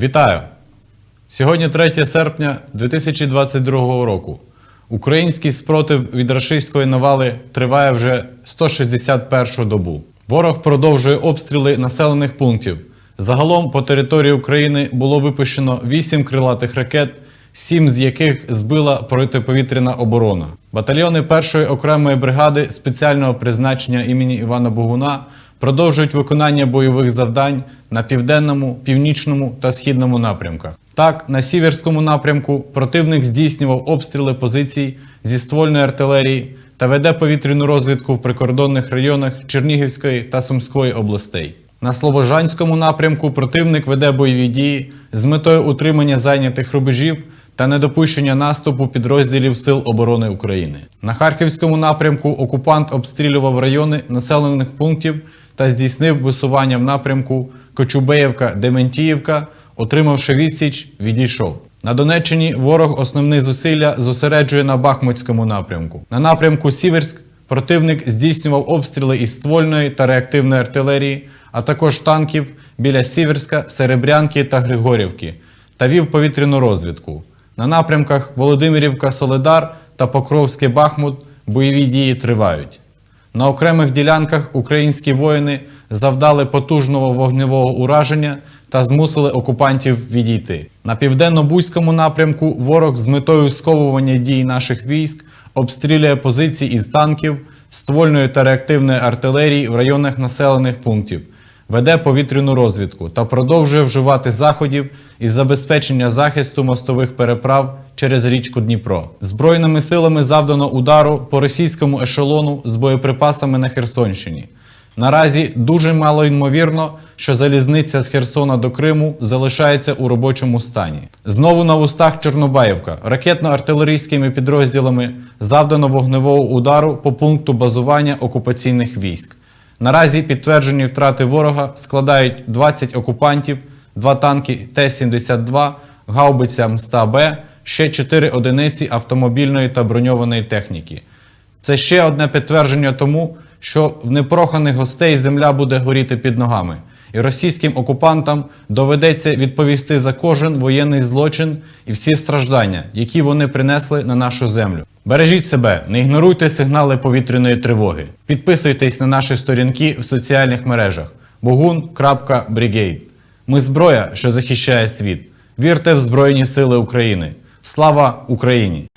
Вітаю! Сьогодні 3 серпня 2022 року. Український спротив від рашистської навали триває вже 161 добу. Ворог продовжує обстріли населених пунктів. Загалом по території України було випущено 8 крилатих ракет, 7 з яких збила протиповітряна оборона. Батальйони першої окремої бригади спеціального призначення імені Івана Богуна продовжують виконання бойових завдань на південному, північному та східному напрямках. Так, на сіверському напрямку противник здійснював обстріли позицій зі ствольної артилерії та веде повітряну розвідку в прикордонних районах Чернігівської та Сумської областей. На Слобожанському напрямку противник веде бойові дії з метою утримання зайнятих рубежів та недопущення наступу підрозділів Сил оборони України. На Харківському напрямку окупант обстрілював райони населених пунктів та здійснив висування в напрямку Кочубеївка-Дементіївка, отримавши відсіч, відійшов. На Донеччині ворог основні зусилля зосереджує на Бахмутському напрямку. На напрямку Сіверськ противник здійснював обстріли із ствольної та реактивної артилерії, а також танків біля Сіверська, Серебрянки та Григорівки та вів повітряну розвідку. На напрямках Володимирівка, Соледар та Покровський Бахмут бойові дії тривають. На окремих ділянках українські воїни завдали потужного вогневого ураження та змусили окупантів відійти. На південно-бузькому напрямку ворог з метою сковування дій наших військ обстрілює позиції із танків, ствольної та реактивної артилерії в районах населених пунктів, веде повітряну розвідку та продовжує вживати заходів із забезпечення захисту мостових переправ через річку Дніпро. Збройними силами завдано удару по російському ешелону з боєприпасами на Херсонщині. Наразі дуже мало ймовірно, що залізниця з Херсона до Криму залишається у робочому стані. Знову на вустах Чорнобаївка ракетно-артилерійськими підрозділами завдано вогневого удару по пункту базування окупаційних військ. Наразі підтверджені втрати ворога складають 20 окупантів, 2 танки Т-72, гаубиця МСТА-Б, ще 4 одиниці автомобільної та броньованої техніки. Це ще одне підтвердження тому, що в непроханих гостей земля буде горіти під ногами, і російським окупантам доведеться відповісти за кожен воєнний злочин і всі страждання, які вони принесли на нашу землю. Бережіть себе, не ігноруйте сигнали повітряної тривоги. Підписуйтесь на наші сторінки в соціальних мережах bogun.brigade. Ми зброя, що захищає світ. Вірте в Збройні Сили України. Слава Україні!